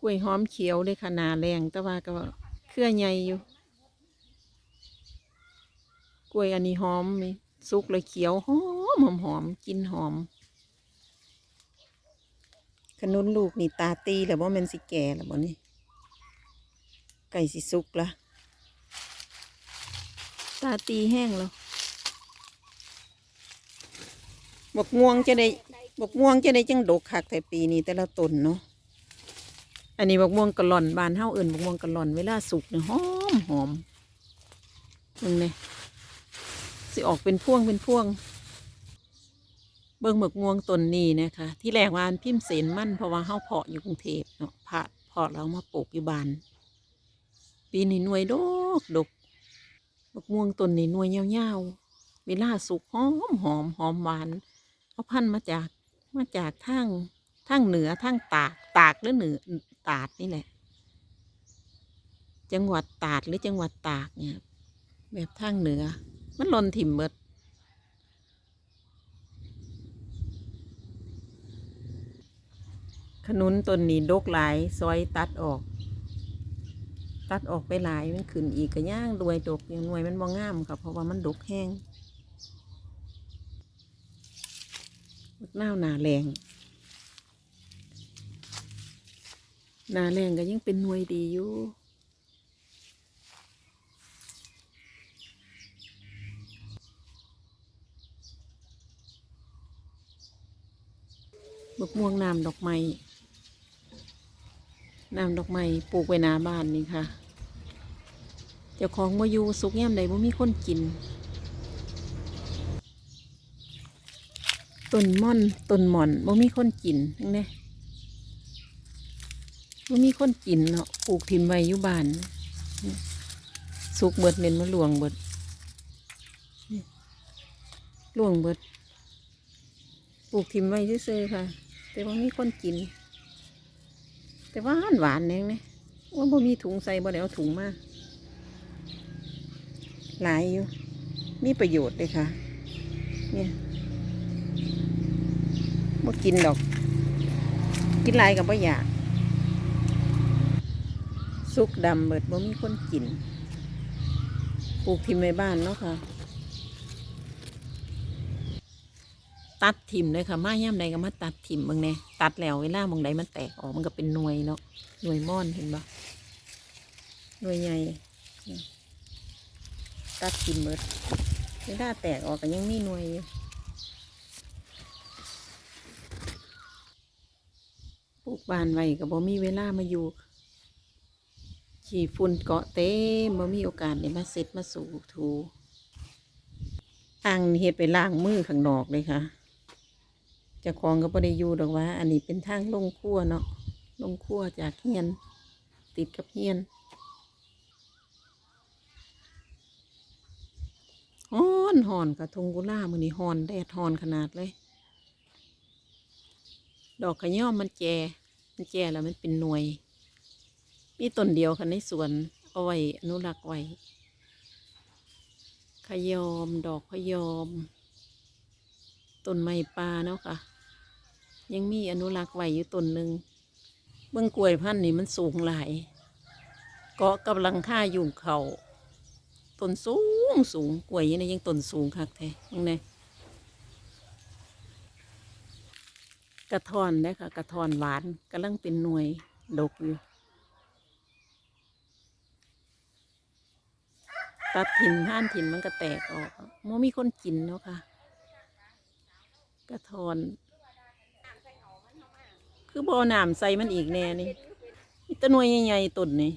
กล้วยหอมเขียวเลยค่ะนาแรงแต่ว่าก็เครือใหญ่อยู่ กล้วยอันนี้หอมนี่สุกเลยเขียวหอมหอมหอมกินหอม ขนุนลูกนี่ตาตีแล้วว่ามันสิแก่แล้วบ่นี่ไก่สิสุกละตาตีแห้งแล้วบกม่วงจะได้บกม่วงจะได้จังดกคักแต่ปีนี้แต่ละต้นเนาะ อันนี้บกม่วงกะหล่อนบานเฮาเอิ่นบกม่วงกะหล่อนเวลาสุกเนี่ยหอมหอมมึงเนี่ยสิออกเป็นพ่วงเป็นพ่วง เบิ่งหมึกม่วงต้นนี้นะคะ ที่แรกวานพิมพ์เสนมั่นเพราะว่าเฮาเพาะอยู่กรุงเทพเนาะพาเพาะแล้วมาปลูกอยู่บ้าน ปีนี้หน่วยดกดกหมึกม่วงต้นนี้หน่วยยาวๆเวลาสุกหอมหอมหอมหวานเอาพันมาจากมาจากทางทางเหนือทางตาก ตากหรือเหนือตาดนี่แหละ จังหวัดตาดหรือจังหวัดตากเนี่ย แบบทางเหนือ มันหล่นถิ่มเบิดขนุนต้นนี้ดกหลายซอยตัดออก ตัดออกไปหลายมันขึ้นอีกกระย่างรวยดกอย่างหน่วยมันบ่งงามค่ะเพราะว่ามันดกแห้งบักนาวหนาแรง นาแรงก็ยังเป็นหน่วยดีอยู่บกม่วงน้ำดอกไม้น้ำดอกไม้ปลูกไว้หน้าบ้านนี่ค่ะ เจ้าของมาอยู่สุกแย่ำใดบ่มีคนกิน ต้นม่อนต้นหม่อนบ่มีคนกินจังไดบ่ มีคนกินเนาะปลูกถิ่มไว้อยู่บ้านสุกเบิดเน้นมาหลวงเบิดหลวงเบิดปลูกถิ่มไว้ซื่อๆค่ะ แต่ว่ามีคนกิน แต่ว่าหวานหวานเองเนี่ยว่าบ่มีถุงใส่บ่ได้เอาถุงมาหลายอยู่มีประโยชน์เลยค่ะ เนี่ยบ่กินดอก กินหลายกับบ่อยาก สุกดำเบิดบ่มีคนกิน ปลูกทิมในบ้านเนาะค่ะ ตัดทิมเลยค่ะ มาย่ำใดก็มาตัดทิมบางแน่ตัดแล้วเวลาบางใดมันแตกออกมันก็เป็นหน่วยเนาะ หน่วยม่อนเห็นปะหน่วยใหญ่ ตัดทิมเบิดเวลาแตกออกก็ยังมีหน่วยอยู่ปลูกบานไว้ก็บ่มีเวลามาอยู่ ขี่ฝุ่นเกาะเต็มบ่มีโอกาสได้มาเซ็ตมาสูถูอ่างเฮ็ดไปล้างมือข้างนอกเลยค่ะจ้าของก็บ่ได้อยู่ดอกว่า อันนี้เป็นทางลงครัวเนาะลงครัวจากเฮียน ติดกับเฮียนฮ้อนหอนกระทงกุล่ามือนี้หอนแดดหอนขนาดเลย ดอกขย่อมมันแจ มันแจแล้วมันเป็นหน่วย มีต้นเดียวค่ะในสวนเอาไว้อนุรักษ์ไว้ขยอมดอกขยอมต้นไม้ป่าเนาะค่ะ ยังมีอนุรักษ์ไว้อยู่ต้นหนึ่งเบื้องกล้วยพันธุ์นี่มันสูงหลายเกาะกับหลังค่าอยู่เขาต้นสูงสูงกล้วยนี่ยังต้นสูงคักแท้ยังไงกระทอนได้ค่ะกระทอนหวานกำลังเป็นหน่วยดกอยู่ ตัดถิ่นห้านถิ่นมันก็แตกออกมมีคนกินเนาะค่ะ กระทอน คือบ่อน้ำใส่มันอีกแน่นี่ตะนวยใหญ่ๆต้นนี่